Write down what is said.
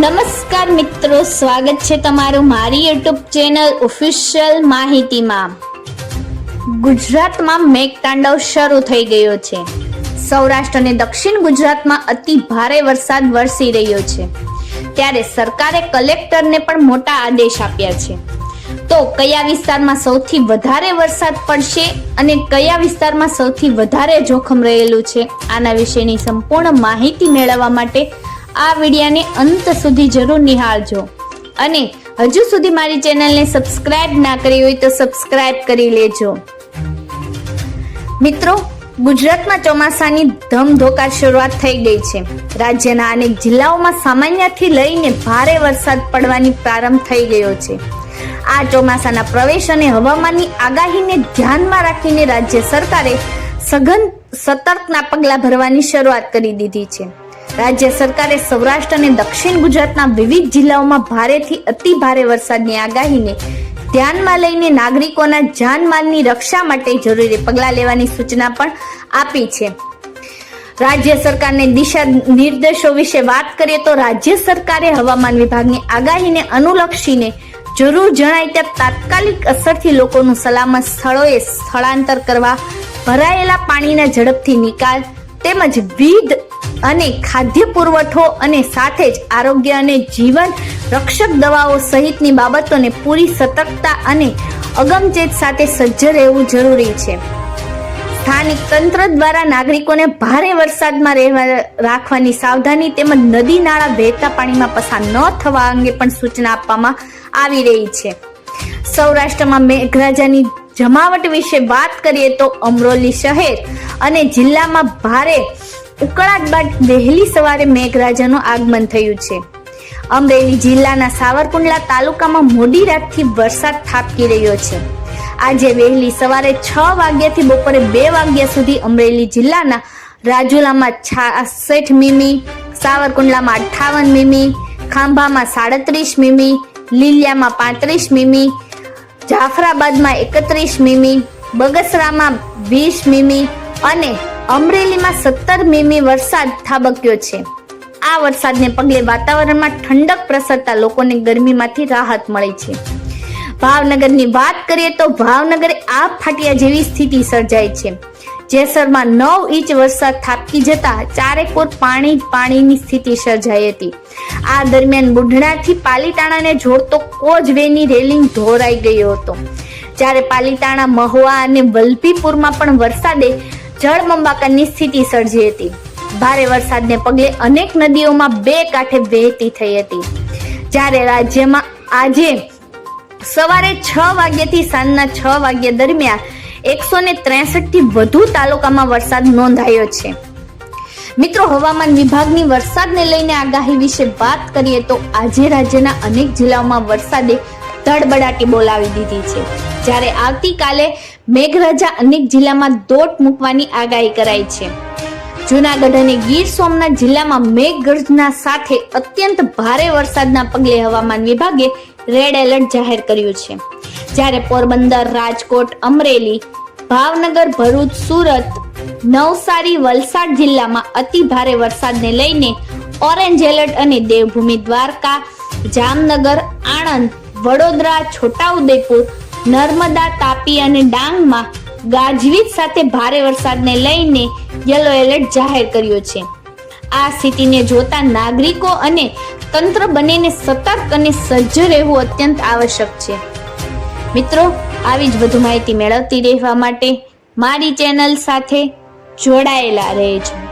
નમસ્કાર મિત્રો, સ્વાગત છે તમારું મારી યુટ્યુબ ચેનલ ઓફિશિયલ માહિતીમાં. ગુજરાતમાં મેઘતાંડવ શરૂ થઈ ગયો છે. સૌરાષ્ટ્ર અને દક્ષિણ ગુજરાતમાં અતિ ભારે વરસાદ વરસી રહ્યો છે. ત્યારે સરકારે કલેક્ટરને પણ મોટા આદેશ આપ્યા છે. તો કયા વિસ્તારમાં સૌથી વધારે વરસાદ પડશે અને કયા વિસ્તારમાં સૌથી વધારે જોખમ રહેલું છે? આના વિશેની સંપૂર્ણ માહિતી મેળવવા માટે આ વિડીયાને અંત સુધી જરૂર નિહાળજો. અને હજુ સુધી મારી ચેનલને સબસ્ક્રાઇબ ના કરી હોય તો સબસ્ક્રાઇબ કરી લેજો. મિત્રો, ગુજરાતમાં ચોમાસાની ધમધોકાર શરૂઆત થઈ ગઈ છે. રાજ્યના અનેક જિલ્લાઓમાં સામાન્યથી લઈને ભારે વરસાદ પડવાની પ્રારંભ થઈ ગયો છે. આ ચોમાસાના પ્રવેશ અને હવામાનની આગાહીને ધ્યાનમાં રાખીને રાજ્ય સરકારે સઘન સતર્કના પગલાં ભરવાની શરૂઆત કરી દીધી છે. રાજ્ય સરકારે સૌરાષ્ટ્ર અને દક્ષિણ ગુજરાતના વિવિધ જિલ્લાઓમાં ભારેથી અતિ ભારે વરસાદની આગાહીને ધ્યાનમાં લઈને નાગરિકોના જાનમાલની રક્ષા માટે જરૂરી પગલાં લેવાની સૂચના પણ આપી છે. રાજ્ય સરકારને દિશા નિર્દેશો વિશે વાત કરીએ તો રાજ્ય સરકારે હવામાન વિભાગની આગાહીને અનુલક્ષીને જરૂર જણાય ત્યાં તાત્કાલિક અસરથી લોકોનું સલામત સ્થળોએ સ્થળાંતર કરવા ભરાયેલા પાણીના ઝડપથી નિકાલ તેમજ વિવિધ અને ખાદ્ય પુરવઠો અને સાથે જ આરોગ્ય અને જીવન રક્ષક દવાઓ સહિતની બાબતોને પૂરી સતર્કતા અને અગમચેત સાથે સજ્જ રહેવું જરૂરી છે. સ્થાનિક તંત્ર દ્વારા નાગરિકોને ભારે વરસાદમાં રહેવા રાખવાની સાવધાની તેમજ નદી નાળા વહેતા પાણીમાં પસાર ન થવા અંગે પણ સૂચના આપવામાં આવી રહી છે. સૌરાષ્ટ્રમાં મેઘરાજાની જમાવટ વિશે વાત કરીએ તો અમરોલી શહેર અને જિલ્લામાં ભારે ઉકળાટ બાદ વહેલી સવારે મેઘરાજાનું આગમન થયું છે. અમરેલી જિલ્લાના સાવરકુંડલા તાલુકામાં મોડી રાતથી વરસાદ થાપકી રહ્યો છે. આજે વહેલી સવારે છ વાગ્યાથી બપોરે બે વાગ્યા સુધી અમરેલી જિલ્લાના રાજુલામાં છાસઠ મીમી, સાવરકુંડલામાં અઠાવન મીમી, ખાંભામાં સાડત્રીસ મીમી, લીલિયામાં પાંત્રીસ મીમી, જાફરાબાદમાં એકત્રીસ મીમી, બગસરામાં વીસ મીમી અને અમરેલીમાં સત્તર મીમી વરસાદ થાબક્યો છે. આ વરસાદને પગલે વાતાવરણમાં ઠંડક પ્રસરતા લોકોને ગરમીમાંથી રાહત મળી છે. ભાવનગરની વાત કરીએ તો ભાવનગરે આ ફાટિયા જેવી સ્થિતિ સર્જાઈ છે. જેસરમાં નવ ઇંચ વરસાદ થાપકી જતા ચારેકોર પાણી પાણીની સ્થિતિ સર્જાઈ હતી. આ દરમિયાન બુઢણાથી પાલીતાણાને જોડતો કોઝવેની રેલિંગ ધોરાઈ ગયો હતો. જ્યારે પાલીતાણા મહુવા અને વલભીપુરમાં પણ વરસાદે જળબંબાકારની સ્થિતિ સર્જી હતી. ભારે વરસાદને પગલે અનેક નદીઓમાં બે કાંઠે વહેતી થઈ હતી. જ્યારે રાજ્યમાં આજે સવારે છ વાગ્યાથી સાંજના છ વાગ્યા દરમિયાન એકસો ને ત્રેસઠથી વધુ તાલુકામાં વરસાદ નોંધાયો છે. મિત્રો, હવામાન વિભાગની વરસાદને લઈને આગાહી વિશે વાત કરીએ તો આજે રાજ્યના અનેક જિલ્લાઓમાં વરસાદે ધડબડાટી બોલાવી દીધી છે. જ્યારે આવતીકાલે મેઘરાજા અનેક જિલ્લામાં દોટ મૂકવાની આગાહી કરાઈ છે. જુનાગઢ અને ગીર સોમનાથ જિલ્લામાં મેઘગર્જના સાથે અત્યંત ભારે વરસાદના પગલે હવામાન વિભાગે રેડ એલર્ટ જાહેર કર્યું છે. જ્યારે પોરબંદર, રાજકોટ, અમરેલી, ભાવનગર, ભરૂચ, સુરત, નવસારી, વલસાડ જિલ્લામાં અતિ ભારે વરસાદને લઈને ઓરેન્જ એલર્ટ અને દેવભૂમિ દ્વારકા, જામનગર, આણંદ, વડોદરા, છોટાઉદેપુર નર્મદા, તાપી અને ડાંગમાં ગાજવીજ સાથે ભારે વરસાદને લઈને યલો એલર્ટ જાહેર કર્યો છે. આ સ્થિતિને જોતા નાગરિકો અને તંત્ર બંનેને સતર્ક અને સજ્જ રહેવું અત્યંત આવશ્યક છે. મિત્રો, આવી જ વધુ માહિતી મેળવતી રહેવા માટે મારી ચેનલ સાથે જોડાયેલા રહેજો.